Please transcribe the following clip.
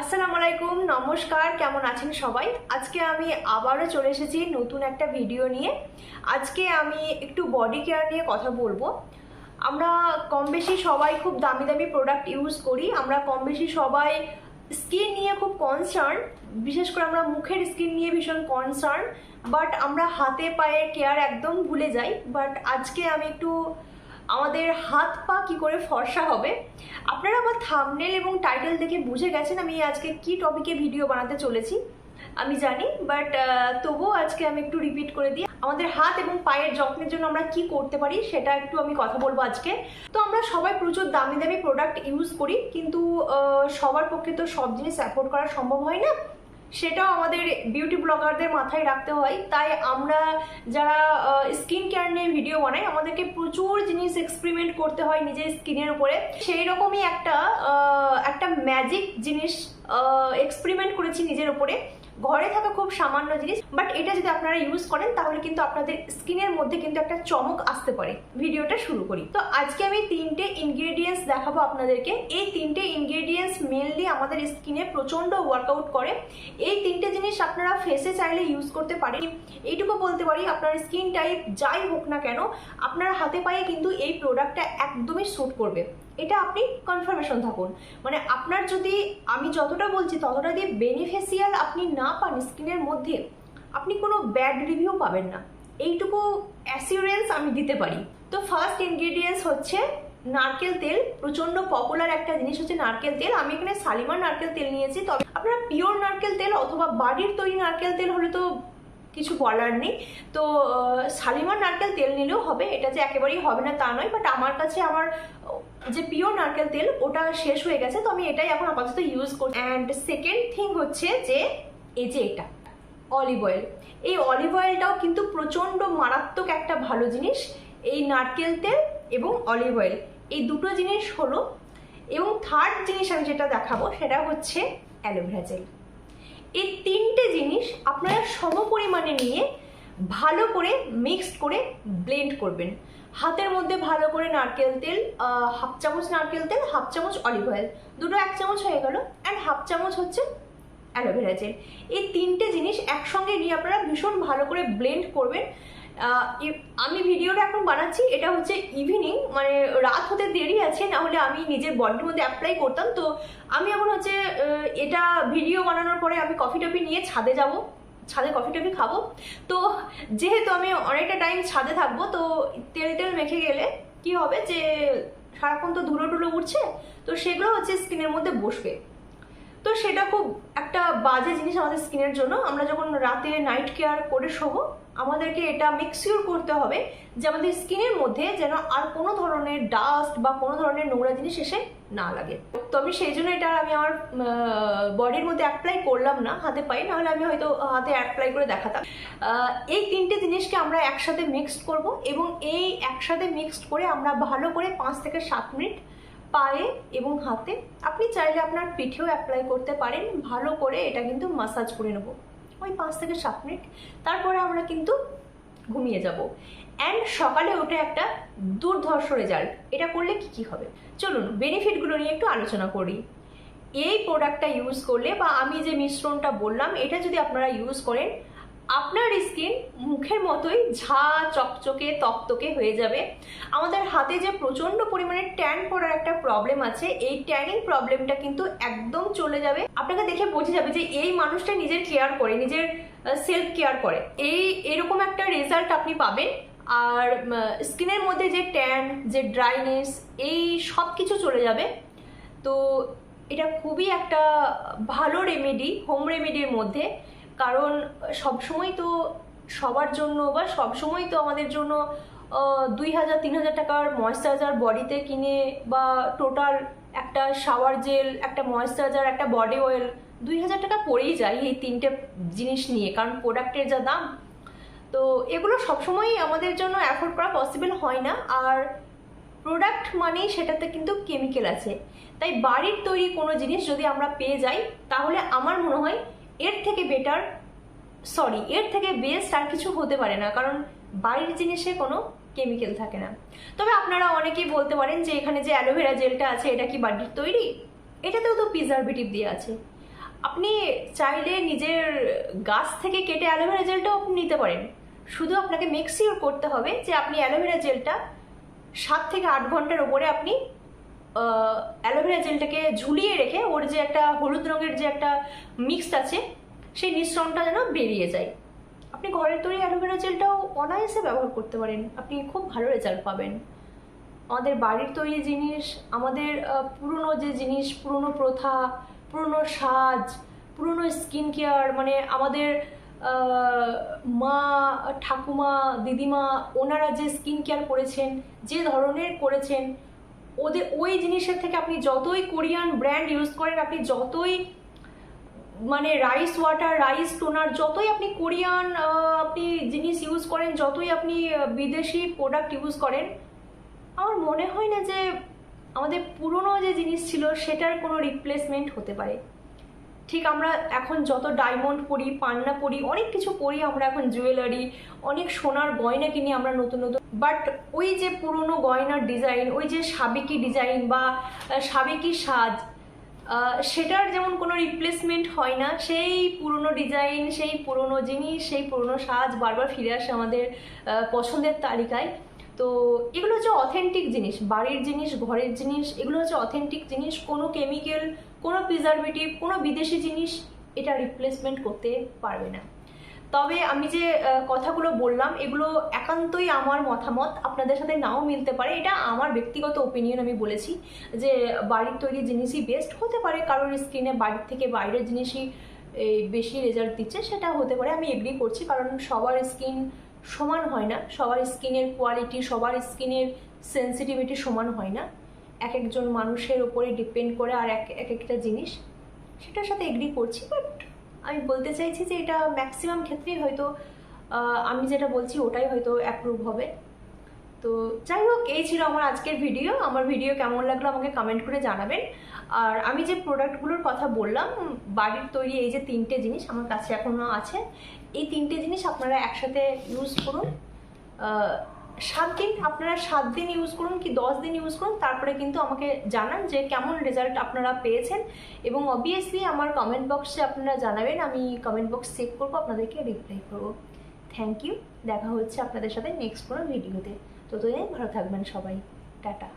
আসসালামু আলাইকুম, নমস্কার, কেমন আছেন সবাই? আজকে আমি আবারও চলে এসেছি নতুন একটা ভিডিও নিয়ে। আজকে আমি একটু বডি কেয়ার নিয়ে কথা বলব। আমরা কম বেশি সবাই খুব দামি দামি প্রোডাক্ট ইউজ করি। আমরা কম বেশি সবাই স্কিন নিয়ে খুব কনসার্ন বিশেষ করে আমরা মুখের স্কিন নিয়ে ভীষণ কনসার্ন বাট আমরা হাতে পায়ের কেয়ার একদম ভুলে যাই। বাট আজকে আমি একটু আমাদের হাত পা কি করে ফর্সা হবে? আপনারা আমার থামনেল এবং টাইটেল দেখে বুঝে গেছেন আমি আজকে কি টপিকে ভিডিও বানাতে চলেছি। আমি জানি বাট তবুও আজকে আমি একটু রিপিট করে দিই। আমাদের হাত এবং পায়ের যত্নের জন্য আমরা কি করতে পারি সেটা একটু আমি কথা বলব আজকে। তো আমরা সবাই প্রচুর দামি দামি প্রোডাক্ট ইউজ করি, কিন্তু সবার পক্ষে তো সব জিনিস অ্যাফোর্ড করা সম্ভব হয় না। সেটাও আমাদের বিউটি ব্লগারদের মাথায় রাখতে হয়। তাই আমরা যারা স্কিন কেয়ার নিয়ে ভিডিও বানাই, আমাদেরকে প্রচুর জিনিস এক্সপেরিমেন্ট করতে হয় নিজের স্কিনের উপরে। সেই রকমই একটা একটা ম্যাজিক জিনিস এক্সপেরিমেন্ট করেছি নিজের উপরে। ঘরে থাকা খুব সামান্য জিনিস বাট এটা যদি আপনারা ইউজ করেন, তাহলে কিন্তু আপনাদের স্কিনের মধ্যে কিন্তু একটা চমক আসতে পারে। ভিডিওটা শুরু করি। তো আজকে আমি তিনটে ইনগ্রেডিয়েন্টস দেখাবো আপনাদেরকে। এই তিনটে ইনগ্রেডিয়েন্টস মেনলি আমাদের স্কিনে প্রচণ্ড ওয়ার্কআউট করে। এই তিনটে জিনিস আপনারা ফেসে চাইলে ইউজ করতে পারেন। এইটুকু বলতে পারি, আপনার স্কিন টাইপ যাই হোক না কেন, আপনার হাতে পায়ে কিন্তু এই প্রোডাক্টটা একদমই স্যুট করবে। এটা আপনি কনফার্মেশন থাকুন। মানে আপনার যদি, আমি যতটা বলছি ততটা দিয়ে বেনিফিশিয়াল আপনি না পান স্কিনের মধ্যে, আপনি কোনো ব্যাড রিভিউ পাবেন না। এইটুকু অ্যাসিওরেন্স আমি দিতে পারি। তো ফার্স্ট ইনগ্রিডিয়েন্টস হচ্ছে নারকেল তেল। প্রচণ্ড পপুলার একটা জিনিস হচ্ছে নারকেল তেল। আমি এখানে শালিমার নারকেল তেল নিয়েছি। তবে আপনারা পিওর নারকেল তেল অথবা বাড়ির তৈরি নারকেল তেল হলে তো কিছু বলার নেই। তো শালিমার নারকেল তেল নিলেও হবে। এটা যে একেবারেই হবে না তা নয়। বাট আমার কাছে আমার যে পিওর নারকেল তেল, ওটা শেষ হয়ে গেছে। তো আমি এটাই এখন আপাতত ইউজ করি অ্যান্ড সেকেন্ড থিং হচ্ছে যে এই যে এটা অলিভ অয়েল এই অলিভ অয়েলটাও কিন্তু প্রচণ্ড মারাত্মক একটা ভালো জিনিস। এই নারকেল তেল এবং অলিভ অয়েল এই দুটো জিনিস হলো। এবং থার্ড জিনিস আমি যেটা দেখাবো সেটা হচ্ছে অ্যালোভেরা জেল এই তিনটে জিনিস আপনারা সম পরিমাণে নিয়ে ভালো করে মিক্সড করে ব্লেন্ড করবেন। হাতের মধ্যে ভালো করে নারকেল তেল হাফ চামচ নারকেল তেল হাফ চামচ অলিভ অয়েল দুটো এক চামচ হয়ে গেল। অ্যান্ড হাফ চামচ হচ্ছে অ্যালোভেরা জেল। এই তিনটে জিনিস একসঙ্গে নিয়ে আপনারা ভীষণ ভালো করে ব্লেন্ড করবেন। আমি ভিডিওটা এখন বানাচ্ছি, এটা হচ্ছে ইভিনিং মানে রাত হতে দেরি আছে, না হলে আমি নিজের বডির মধ্যে অ্যাপ্লাই করতাম। তো আমি এখন হচ্ছে এটা ভিডিও বানানোর পরে আমি কফি টফি নিয়ে ছাদে যাব। ছাদে কফি টফি খাব। তো যেহেতু আমি অনেকটা টাইম ছাদে থাকব, তো তেল তেল মেখে গেলে কি হবে যে সারাক্ষণ তো ধুলো টুলো উঠছে, তো সেগুলো হচ্ছে স্কিনের মধ্যে বসবে। তো সেটা খুব একটা বাজে জিনিস আমাদের স্কিনের জন্য। আমরা যখন রাতে নাইট কেয়ার করে শোবো, আমাদেরকে এটা মেকসিওর করতে হবে যে আমাদের স্কিনের মধ্যে যেন আর কোনো ধরনের ডাস্ট বা কোনো ধরনের নোংরা জিনিস এসে না লাগে। তো আমি সেই জন্য এটা আমি আমার বডির মধ্যে অ্যাপ্লাই করলাম না, হাতে পাই নাহলে আমি হয়তো হাতে অ্যাপ্লাই করে দেখাতাম। এই তিনটে জিনিসকে আমরা একসাথে মিক্সড করব এবং এই একসাথে মিক্সড করে আমরা ভালো করে পাঁচ থেকে সাত মিনিট পায়ে এবং হাতে। আপনি চাইলে আপনার পিঠেও অ্যাপ্লাই করতে পারেন। ভালো করে এটা কিন্তু মাসাজ করে নেব। ওই পাঁচ থেকে সাত মিনিট। তারপরে আমরা কিন্তু ঘুমিয়ে যাব। অ্যান্ড সকালে ওঠে একটা দুর্ধর্ষ রেজাল্ট এটা করলে কি কি হবে? চলুন বেনিফিটগুলো নিয়ে একটু আলোচনা করি। এই প্রোডাক্টটা ইউজ করলে বা আমি যে মিশ্রণটা বললাম, এটা যদি আপনারা ইউজ করেন আপনার স্কিন মুখের মতোই ঝা, চকচকে, তকতকে হয়ে যাবে। আমাদের হাতে যে প্রচণ্ড পরিমাণে ট্যান পড়ার একটা প্রবলেম আছে, এই ট্যানিং প্রবলেমটা কিন্তু একদম চলে যাবে। আপনাকে দেখে বোঝা যাবে যে এই মানুষটা নিজের কেয়ার করে, নিজের সেলফ কেয়ার করে। এই, এরকম একটা রেজাল্ট আপনি পাবেন। আর স্কিনের মধ্যে যে ট্যান যে ড্রাইনেস এই সব কিছু চলে যাবে। তো এটা খুবই একটা ভালো রেমেডি হোম রেমেডির মধ্যে। কারণ সবসময় তো সবার জন্য বা সবসময় তো আমাদের জন্য দুই হাজার, তিন হাজার টাকার ময়েশ্চারাইজার বডিতে কিনে বা টোটাল একটা শাওয়ার জেল একটা ময়েশ্চারাইজার একটা বডি অয়েল দুই হাজার টাকা পড়েই যায় এই তিনটে জিনিস নিয়ে। কারণ প্রোডাক্টের যা দাম, তো এগুলো সবসময়ই আমাদের জন্য অ্যাফোর্ড করা পসিবল হয় না। আর প্রোডাক্ট মানেই সেটাতে কিন্তু কেমিক্যাল আছে। তাই বাড়ির তৈরি কোনো জিনিস যদি আমরা পেয়ে যাই, তাহলে আমার মনে হয় এর থেকে বেটার সরি এর থেকে বেস্ট আর কিছু হতে পারে না, কারণ বাড়ির জিনিসে কোনো কেমিক্যাল থাকে না। তবে আপনারা অনেকেই বলতে পারেন যে এখানে যে অ্যালোভেরা জেলটা আছে, এটা কি বাড়ির তৈরি? এটাতেও তো প্রিজারভেটিভ দিয়ে আছে। আপনি চাইলে নিজের গাছ থেকে কেটে অ্যালোভেরা জেলটাও আপনি নিতে পারেন। শুধু আপনাকে মেক্সিওর করতে হবে যে আপনি অ্যালোভেরা জেলটা সাত থেকে আট ঘণ্টার ওপরে আপনি অ্যালোভেরা জেলটাকে ঝুলিয়ে রেখে ওর যে একটা হলুদ রঙের যে একটা মিক্সড আছে, সেই মিশ্রণটা যেন বেরিয়ে যায়। আপনি ঘরের তৈরি অ্যালোভেরা জেলটাও অনায়াসে ব্যবহার করতে পারেন। আপনি খুব ভালো রেজাল্ট পাবেন। আমাদের বাড়ির তৈরি জিনিস, আমাদের পুরনো যে জিনিস, পুরনো প্রথা, পুরনো সাজ, পুরনো স্কিন কেয়ার মানে আমাদের মা, ঠাকুমা, দিদিমা, ওনারা যে স্কিন কেয়ার করেছেন, যে ধরনের করেছেন ওদের, ওই জিনিসের থেকে আপনি যতই কোরিয়ান ব্র্যান্ড ইউজ করেন, আপনি যতই মানে রাইস ওয়াটার, রাইস টোনার, যতই আপনি কোরিয়ান আপনি জিনিস ইউজ করেন, যতই আপনি বিদেশি প্রোডাক্ট ইউজ করেন, আমার মনে হয় না যে আমাদের পুরনো যে জিনিস ছিল, সেটার কোনো রিপ্লেসমেন্ট হতে পারে। ঠিক আমরা এখন যত ডায়মন্ড পরি, পান্না পরি, অনেক কিছু পরি আমরা এখন জুয়েলারি অনেক সোনার গয়না কিনি আমরা নতুন নতুন। বাট ওই যে পুরনো গয়নার ডিজাইন ওই যে সাবেকি ডিজাইন বা সাবেকি সাজ সেটার যেমন কোনো রিপ্লেসমেন্ট হয় না, সেই পুরনো ডিজাইন সেই পুরনো জিনিস, সেই পুরনো সাজ বারবার ফিরে আসে আমাদের পছন্দের তালিকায়। তো এগুলো হচ্ছে অথেন্টিক জিনিস, বাড়ির জিনিস, ঘরের জিনিস, এগুলো হচ্ছে অথেন্টিক জিনিস, কোনো কেমিক্যাল কোনো প্রিজারভেটিভ কোনো বিদেশি জিনিস এটা রিপ্লেসমেন্ট করতে পারবে না। তবে আমি যে কথাগুলো বললাম, এগুলো একান্তই আমার মতামত, আপনাদের সাথে নাও মিলতে পারে। এটা আমার ব্যক্তিগত ওপিনিয়ন আমি বলেছি যে, বাড়ির তৈরি জিনিসই বেস্ট হতে পারে কারোর স্কিনে বাড়ির থেকে বাইরের জিনিসই বেশি রেজাল্ট দিচ্ছে, সেটা হতে পারে। আমি এগ্রি করছি, কারণ সবার স্কিন সমান হয় না, সবার স্কিনের কোয়ালিটি সবার স্কিনের সেন্সিটিভিটি সমান হয় না। এক একজন মানুষের উপরে ডিপেন্ড করে আর এক এক একটা জিনিস, সেটার সাথে এগ্রি করছি বাট আমি বলতে চাইছি যে এটা ম্যাক্সিমাম ক্ষেত্রেই হয়তো আমি যেটা বলছি ওটাই হয়তো অ্যাপ্রুভ হবে। তো যাই হোক, এই ছিল আমার আজকের ভিডিও আমার ভিডিও কেমন লাগল আমাকে কমেন্ট করে জানাবেন। আর আমি যে প্রোডাক্টগুলোর কথা বললাম, বাড়ির তৈরি এই যে তিনটে জিনিস আমার কাছে এখনও আছে। এই তিনটে জিনিস আপনারা একসাথে ইউজ করুন। সাত দিন, আপনারা সাত দিন ইউজ করুন কি দশ দিন ইউজ করুন, তারপরে কিন্তু আমাকে জানান যে কেমন রেজাল্ট আপনারা পেয়েছেন। এবং অবভিয়াসলি আমার কমেন্ট বক্সে আপনারা জানাবেন, আমি কমেন্ট বক্স চেক করব, আপনাদেরকে রিপ্লাই করব। থ্যাংক ইউ দেখা হচ্ছে আপনাদের সাথে নেক্সট কোনো ভিডিওতে ততদিন ভালো থাকবেন সবাই। টাটা।